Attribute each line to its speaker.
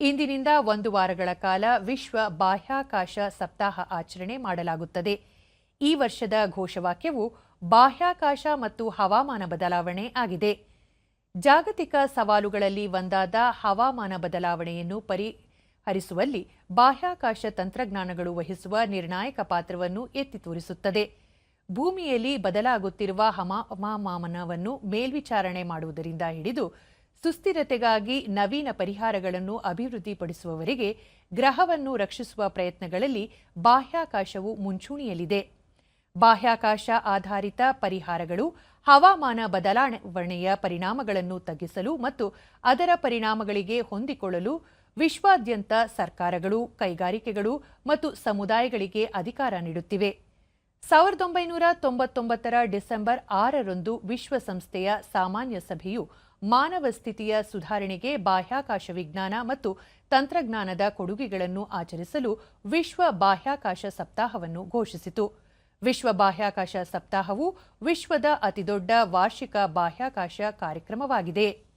Speaker 1: ಇಂದಿನಿಂದ ಒಂದು ವಾರಗಳ ಕಾಲ ವಿಶ್ವ ಬಾಹ್ಯಾಕಾಶ ಸಪ್ತಾಹ ಆಚರಣೆ ಮಾಡಲಾಗುತ್ತದೆ. ಈ ವರ್ಷದ ಘೋಷವಾಕ್ಯವು ಬಾಹ್ಯಾಕಾಶ ಮತ್ತು ಹವಾಮಾನ ಬದಲಾವಣೆ ಆಗಿದೆ. ಜಾಗತಿಕ ಸವಾಲುಗಳಲ್ಲಿ ಒಂದಾದ ಹವಾಮಾನ ಬದಲಾವಣೆಯನ್ನು ಪರಿಹರಿಸುವಲ್ಲಿ ಬಾಹ್ಯಾಕಾಶ ತಂತ್ರಜ್ಞಾನಗಳು ವಹಿಸುವ ನಿರ್ಣಾಯಕ ಪಾತ್ರವನ್ನು ಎತ್ತಿ ತೋರಿಸುತ್ತದೆ. ಭೂಮಿಯಲ್ಲಿ ಬದಲಾಗುತ್ತಿರುವ ಹವಾಮಾನವನ್ನು ಮೇಲ್ವಿಚಾರಣೆ ಮಾಡುವುದರಿಂದ ಹಿಡಿದು ಸುಸ್ಥಿರತೆಗಾಗಿ ನವೀನ ಪರಿಹಾರಗಳನ್ನು ಅಭಿವೃದ್ಧಿಪಡಿಸುವವರೆಗೆ ಗ್ರಹವನ್ನು ರಕ್ಷಿಸುವ ಪ್ರಯತ್ನಗಳಲ್ಲಿ ಬಾಹ್ಯಾಕಾಶವು ಮುಂಚೂಣಿಯಲ್ಲಿದೆ. ಬಾಹ್ಯಾಕಾಶ ಆಧಾರಿತ ಪರಿಹಾರಗಳು, ಹವಾಮಾನ ಬದಲಾವಣೆಯ ಪರಿಣಾಮಗಳನ್ನು ತಗ್ಗಿಸಲು ಮತ್ತು ಅದರ ಪರಿಣಾಮಗಳಿಗೆ ಹೊಂದಿಕೊಳ್ಳಲು ವಿಶ್ವಾದ್ಯಂತ ಸರ್ಕಾರಗಳು, ಕೈಗಾರಿಕೆಗಳು ಮತ್ತು ಸಮುದಾಯಗಳಿಗೆ ಅಧಿಕಾರ ನೀಡುತ್ತಿವೆ. ಸಾವಿರದ ಒಂಬೈನೂರ ತೊಂಬತ್ತೊಂಬತ್ತರ ಡಿಸೆಂಬರ್ ಆರರಂದು ವಿಶ್ವಸಂಸ್ಥೆಯ ಸಾಮಾನ್ಯ ಸಭೆಯು ಮಾನವ ಸ್ಥಿತಿಯ ಸುಧಾರಣೆಗೆ ಬಾಹ್ಯಾಕಾಶ ವಿಜ್ಞಾನ ಮತ್ತು ತಂತ್ರಜ್ಞಾನದ ಕೊಡುಗೆಗಳನ್ನು ಆಚರಿಸಲು ವಿಶ್ವ ಬಾಹ್ಯಾಕಾಶ ಸಪ್ತಾಹವನ್ನು ಘೋಷಿಸಿತು. ವಿಶ್ವ ಬಾಹ್ಯಾಕಾಶ ಸಪ್ತಾಹವು ವಿಶ್ವದ ಅತಿದೊಡ್ಡ ವಾರ್ಷಿಕ ಬಾಹ್ಯಾಕಾಶ ಕಾರ್ಯಕ್ರಮವಾಗಿದೆ.